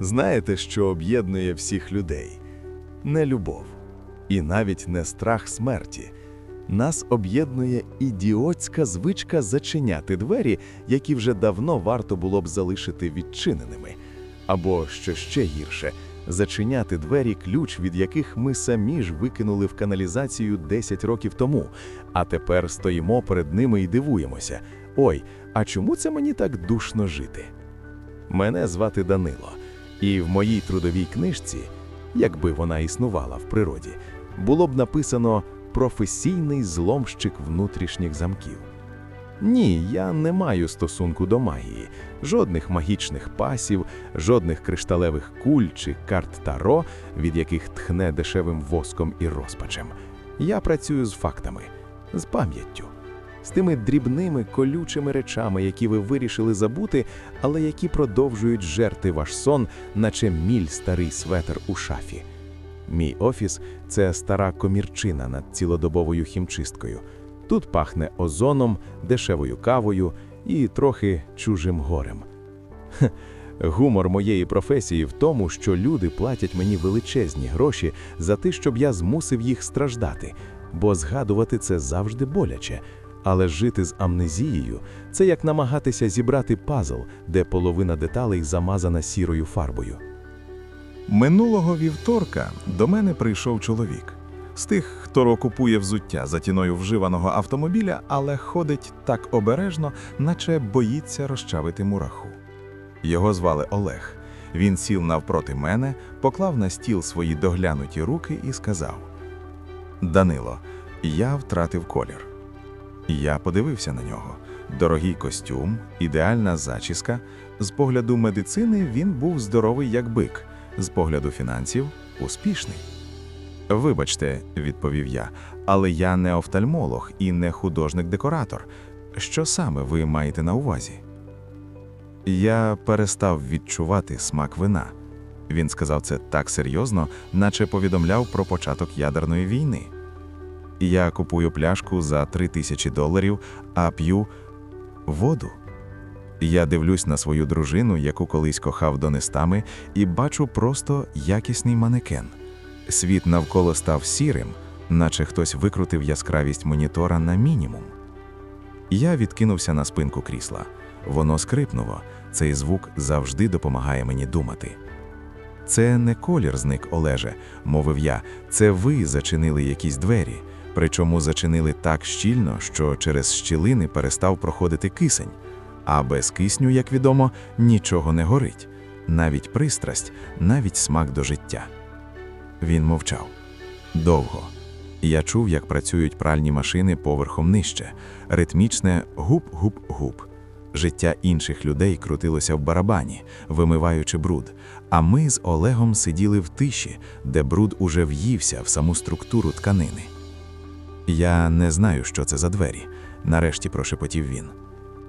Знаєте, що об'єднує всіх людей? Не любов і навіть не страх смерті. Нас об'єднує ідіотська звичка зачиняти двері, які вже давно варто було б залишити відчиненими. Або, що ще гірше, зачиняти двері, ключ від яких ми самі ж викинули в каналізацію 10 років тому, а тепер стоїмо перед ними і дивуємося: ой, а чому це мені так душно жити? Мене звати Данило, і в моїй трудовій книжці, якби вона існувала в природі, було б написано професійний зломщик внутрішніх замків. Ні, я не маю стосунку до магії, жодних магічних пасів, жодних кришталевих куль чи карт таро, від яких тхне дешевим воском і розпачем. Я працюю з фактами, з пам'яттю, з тими дрібними колючими речами, які ви вирішили забути, але які продовжують жерти ваш сон, наче міль старий светр у шафі. Мій офіс це стара комірчина над цілодобовою хімчисткою. Тут пахне озоном, дешевою кавою і трохи чужим горем. Гумор моєї професії в тому, що люди платять мені величезні гроші за те, щоб я змусив їх страждати, бо згадувати це завжди боляче. Але жити з амнезією це як намагатися зібрати пазл, де половина деталей замазана сірою фарбою. Минулого вівторка до мене прийшов чоловік. З тих, хто купує взуття за тіною вживаного автомобіля, але ходить так обережно, наче боїться розчавити мураху. Його звали Олег. Він сів навпроти мене, поклав на стіл свої доглянуті руки і сказав: Данило, я втратив колір. Я подивився на нього. Дорогий костюм, ідеальна зачіска. З погляду медицини він був здоровий як бик, з погляду фінансів успішний. Вибачте, відповів я, але я не офтальмолог і не художник-декоратор. Що саме ви маєте на увазі? Я перестав відчувати смак вина. Він сказав це так серйозно, наче повідомляв про початок ядерної війни. Я купую пляшку за три тисячі доларів, а п'ю воду. Я дивлюсь на свою дружину, яку колись кохав донестами, і бачу просто якісний манекен. Світ навколо став сірим, наче хтось викрутив яскравість монітора на мінімум. Я відкинувся на спинку крісла. Воно скрипнуло. Цей звук завжди допомагає мені думати. Це не колір зник, Олеже, мовив я. Це ви зачинили якісь двері, причому зачинили так щільно, що через щілини перестав проходити кисень. А без кисню, як відомо, нічого не горить, навіть пристрасть, навіть смак до життя. Він мовчав довго. Я чув, як працюють пральні машини поверхом нижче, ритмічне гуп-гуп-гуп. Життя інших людей крутилося в барабані, вимиваючи бруд. А ми з Олегом сиділи в тиші, де бруд уже в'ївся в саму структуру тканини. Я не знаю, що це за двері, нарешті прошепотів він.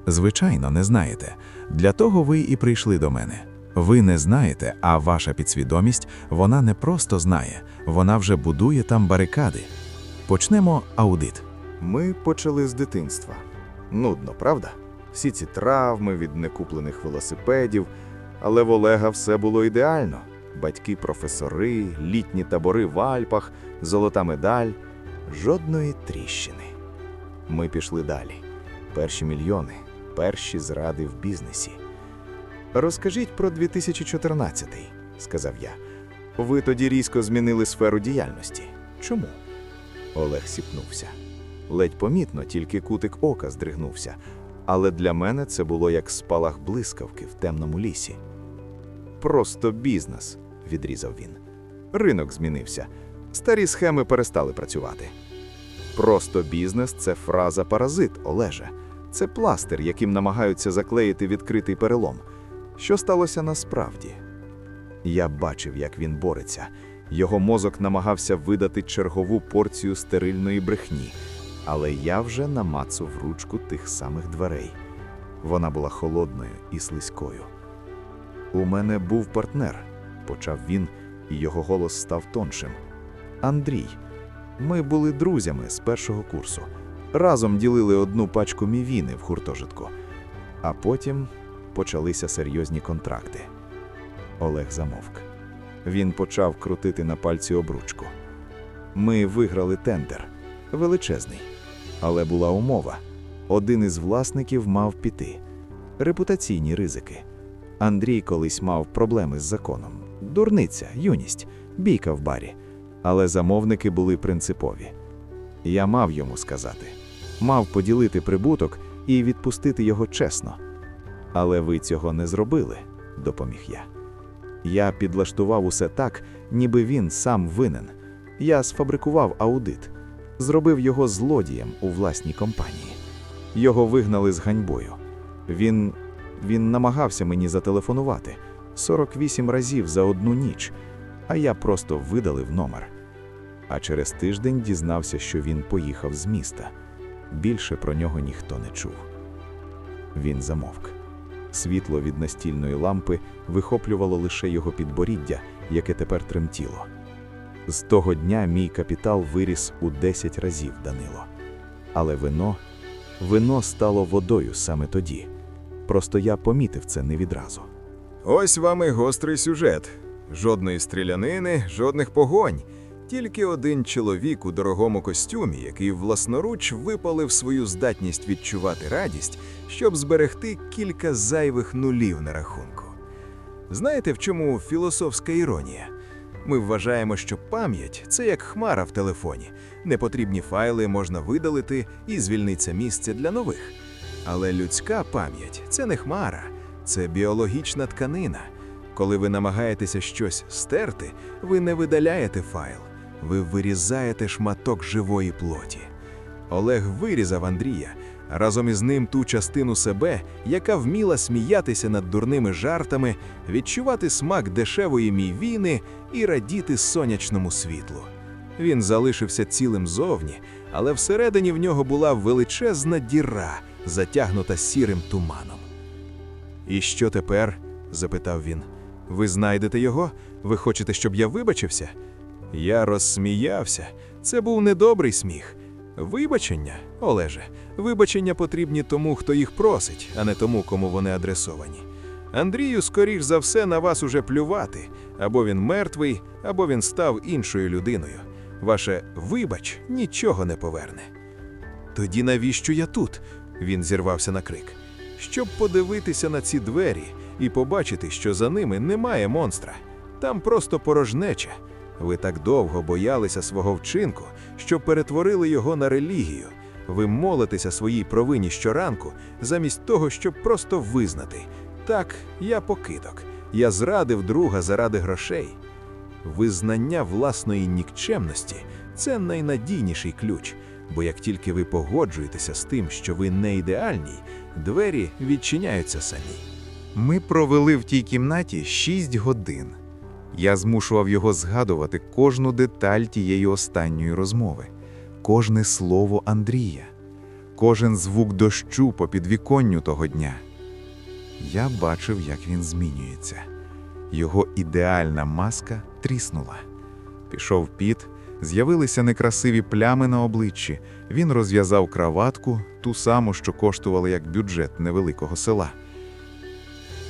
Звичайно, не знаєте. Для того ви і прийшли до мене. Ви не знаєте, а ваша підсвідомість вона не просто знає, вона вже будує там барикади. Почнемо аудит. Ми почали з дитинства. Нудно, правда? Всі ці травми від некуплених велосипедів, але в Олега все було ідеально: батьки, професори, літні табори в Альпах, золота медаль, жодної тріщини. Ми пішли далі. Перші мільйони, перші зради в бізнесі. Розкажіть про 2014-й, сказав я. Ви тоді різко змінили сферу діяльності. Чому? Олег сіпнувся. Ледь помітно, тільки кутик ока здригнувся, але для мене це було як спалах блискавки в темному лісі. Просто бізнес, відрізав він. Ринок змінився. Старі схеми перестали працювати. Просто бізнес це фраза паразит, Олеже. Це пластир, яким намагаються заклеїти відкритий перелом. Що сталося насправді? Я бачив, як він бореться. Його мозок намагався видати чергову порцію стерильної брехні, але я вже намацав ручку тих самих дверей. Вона була холодною і слизькою. У мене був партнер, почав він, і його голос став тоншим. Андрій. Ми були друзями з першого курсу. Разом ділили одну пачку мівіни в гуртожитку. А потім почалися серйозні контракти. Олег замовк. Він почав крутити на пальці обручку. Ми виграли тендер. Величезний. Але була умова. Один із власників мав піти. Репутаційні ризики. Андрій колись мав проблеми з законом. Дурниця, юність, бійка в барі. Але замовники були принципові. Я мав йому сказати. Мав поділити прибуток і відпустити його чесно. Але ви цього не зробили, допоміг я. Я підлаштував усе так, ніби він сам винен. Я сфабрикував аудит, зробив його злодієм у власній компанії. Його вигнали з ганьбою. Він. він намагався мені зателефонувати 48 разів за одну ніч, а я просто видалив номер. А через тиждень дізнався, що він поїхав з міста. Більше про нього ніхто не чув. Він замовк. Світло від настільної лампи вихоплювало лише його підборіддя, яке тепер тремтіло. З того дня мій капітал виріс у 10 разів, Данило. Але вино, вино стало водою саме тоді. Просто я помітив це не відразу. Ось вам і гострий сюжет. Жодної стрілянини, жодних погонь. Тільки один чоловік у дорогому костюмі, який власноруч випалив свою здатність відчувати радість, щоб зберегти кілька зайвих нулів на рахунку. Знаєте, в чому філософська іронія? Ми вважаємо, що пам'ять це як хмара в телефоні. Непотрібні файли можна видалити і звільниться місце для нових. Але людська пам'ять це не хмара, це біологічна тканина. Коли ви намагаєтеся щось стерти, ви не видаляєте файл, ви вирізаєте шматок живої плоті. Олег вирізав Андрія, разом із ним ту частину себе, яка вміла сміятися над дурними жартами, відчувати смак дешевої мівіни і радіти сонячному світлу. Він залишився цілим зовні, але всередині в нього була величезна діра, затягнута сірим туманом. І що тепер? запитав він. Ви знайдете його? Ви хочете, щоб я вибачився? Я розсміявся. Це був недобрий сміх. Вибачення, Олеже, вибачення потрібні тому, хто їх просить, а не тому, кому вони адресовані. Андрію, скоріш за все, на вас уже плювати. Або він мертвий, або він став іншою людиною. Ваше вибач нічого не поверне. Тоді навіщо я тут? Він зірвався на крик. Щоб подивитися на ці двері і побачити, що за ними немає монстра. Там просто порожнеча. Ви так довго боялися свого вчинку, що перетворили його на релігію. Ви молитеся своїй провині щоранку, замість того, щоб просто визнати. Так, я покидок, я зрадив друга заради грошей. Визнання власної нікчемності це найнадійніший ключ, бо як тільки ви погоджуєтеся з тим, що ви не ідеальні, двері відчиняються самі. Ми провели в тій кімнаті шість годин. Я змушував його згадувати кожну деталь тієї останньої розмови, кожне слово Андрія, кожен звук дощу по підвіконню того дня. Я бачив, як він змінюється. Його ідеальна маска тріснула. Пішов піт, з'явилися некрасиві плями на обличчі. Він розв'язав краватку, ту саму, що коштувала як бюджет невеликого села.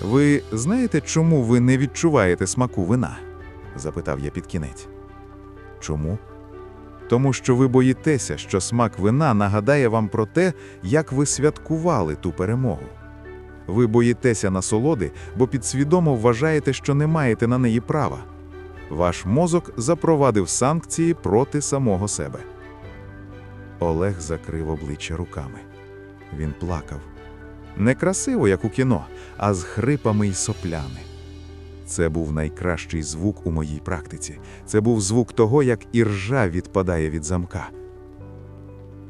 Ви знаєте, чому ви не відчуваєте смаку вина? запитав я під кінець. Чому? Тому що ви боїтеся, що смак вина нагадає вам про те, як ви святкували ту перемогу. Ви боїтеся насолоди, бо підсвідомо вважаєте, що не маєте на неї права. Ваш мозок запровадив санкції проти самого себе. Олег закрив обличчя руками. Він плакав. Не красиво, як у кіно, а з хрипами й соплями. Це був найкращий звук у моїй практиці. Це був звук того, як іржа відпадає від замка.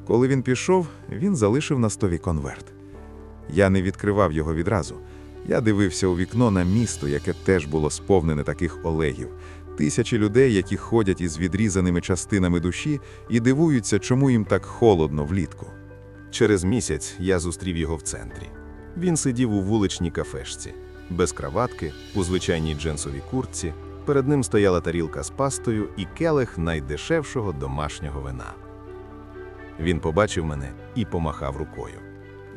Коли він пішов, він залишив на столі конверт. Я не відкривав його відразу. Я дивився у вікно на місто, яке теж було сповнене таких Олегів. Тисячі людей, які ходять із відрізаними частинами душі і дивуються, чому їм так холодно влітку. Через місяць я зустрів його в центрі. Він сидів у вуличній кафешці, без краватки, у звичайній джинсовій куртці. Перед ним стояла тарілка з пастою і келих найдешевшого домашнього вина. Він побачив мене і помахав рукою.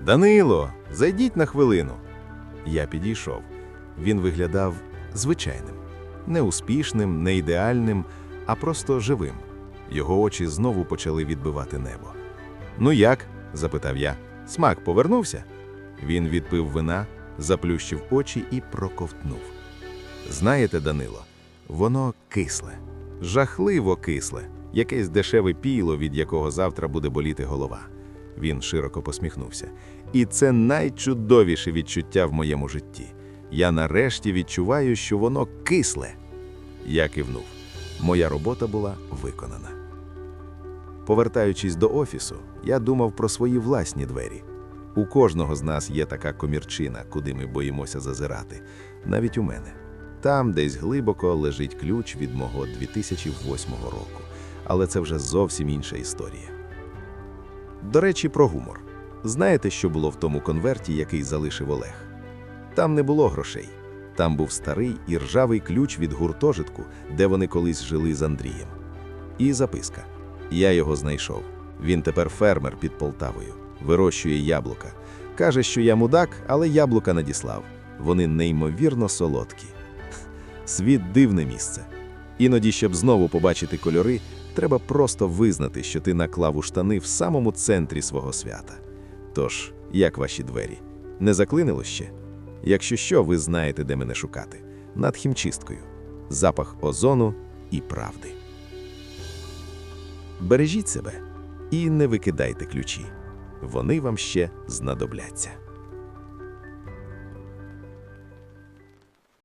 Данило, зайдіть на хвилину. Я підійшов. Він виглядав звичайним, не успішним, не ідеальним, а просто живим. Його очі знову почали відбивати небо. Ну як? Запитав я. Смак повернувся? Він відпив вина, заплющив очі і проковтнув. Знаєте, Данило, воно кисле, жахливо кисле, якесь дешеве піло, від якого завтра буде боліти голова. Він широко посміхнувся. І це найчудовіше відчуття в моєму житті. Я нарешті відчуваю, що воно кисле. Я кивнув. Моя робота була виконана. Повертаючись до офісу, я думав про свої власні двері. У кожного з нас є така комірчина, куди ми боїмося зазирати, навіть у мене. Там, десь глибоко, лежить ключ від мого 2008 року, але це вже зовсім інша історія. До речі, про гумор. Знаєте, що було в тому конверті, який залишив Олег? Там не було грошей. Там був старий і ржавий ключ від гуртожитку, де вони колись жили з Андрієм. І записка. Я його знайшов. Він тепер фермер під Полтавою, вирощує яблука. Каже, що я мудак, але яблука надіслав. Вони неймовірно солодкі. Світ дивне місце. Іноді, щоб знову побачити кольори, треба просто визнати, що ти наклав у штани в самому центрі свого свята. Тож, як ваші двері? Не заклинило ще? Якщо що, ви знаєте, де мене шукати. Над хімчисткою. Запах озону і правди. Бережіть себе і не викидайте ключі. Вони вам ще знадобляться.